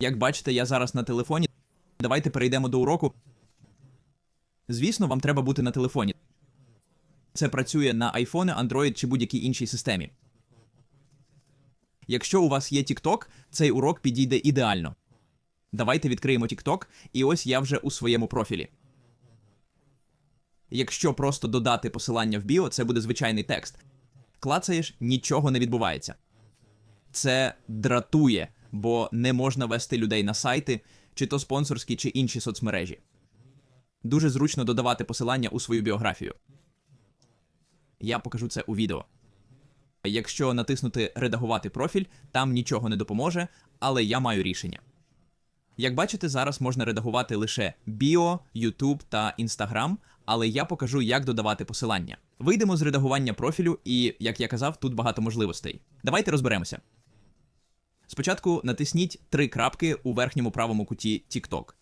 Як бачите, я зараз на телефоні. Давайте перейдемо до уроку. Звісно, вам треба бути на телефоні. Це працює на iPhone, Android чи будь-якій іншій системі. Якщо у вас є TikTok, цей урок підійде ідеально. Давайте відкриємо TikTok, і ось я вже у своєму профілі. Якщо просто додати посилання в біо, це буде звичайний текст. Клацаєш, нічого не відбувається. Це дратує, бо не можна вести людей на сайти, чи то спонсорські, чи інші соцмережі. Дуже зручно додавати посилання у свою біографію. Я покажу це у відео. Якщо натиснути Редагувати профіль, там нічого не допоможе, але я маю рішення. Як бачите, зараз можна редагувати лише біо, YouTube та Instagram, але я покажу, як додавати посилання. Вийдемо з редагування профілю, і, як я казав, тут багато можливостей. Давайте розберемося. Спочатку натисніть три крапки у верхньому правому куті TikTok.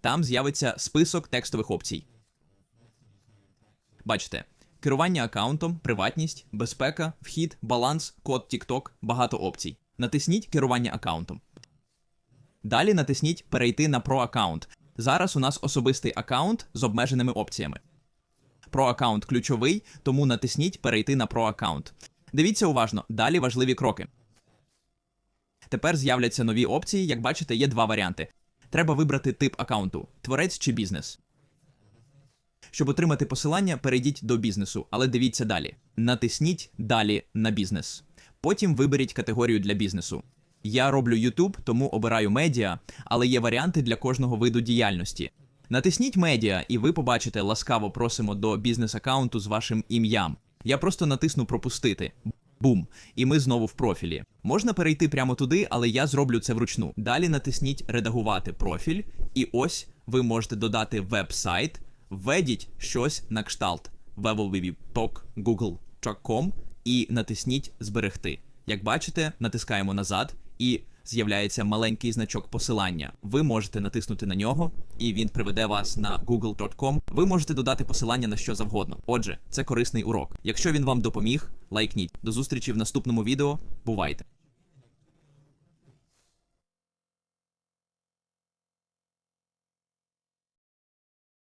Там з'явиться список текстових опцій. Бачите, керування аккаунтом, приватність, безпека, вхід, баланс, код TikTok, багато опцій. Натисніть керування аккаунтом. Далі натисніть Перейти на про аккаунт. Зараз у нас особистий аккаунт з обмеженими опціями. Про аккаунт ключовий, тому натисніть Перейти на про аккаунт. Дивіться уважно, далі важливі кроки. Тепер з'являться нові опції. Як бачите, є два варіанти. Треба вибрати тип аккаунту творець чи бізнес. Щоб отримати посилання, перейдіть до бізнесу, але дивіться далі. Натисніть Далі на бізнес. Потім виберіть категорію для бізнесу. Я роблю YouTube, тому обираю медіа, але є варіанти для кожного виду діяльності. Натисніть медіа, і ви побачите ласкаво просимо до бізнес-аккаунту з вашим ім'ям. Я просто натисну Пропустити. Бум! І ми знову в профілі. Можна перейти прямо туди, але я зроблю це вручну. Далі натисніть Редагувати профіль, і ось ви можете додати веб-сайт, введіть щось на кшталт www.google.com і натисніть Зберегти. Як бачите, натискаємо назад і з'являється маленький значок посилання. Ви можете натиснути на нього, і він приведе вас на google.com. Ви можете додати посилання на що завгодно. Отже, це корисний урок. Якщо він вам допоміг, лайкніть. До зустрічі в наступному відео. Бувайте!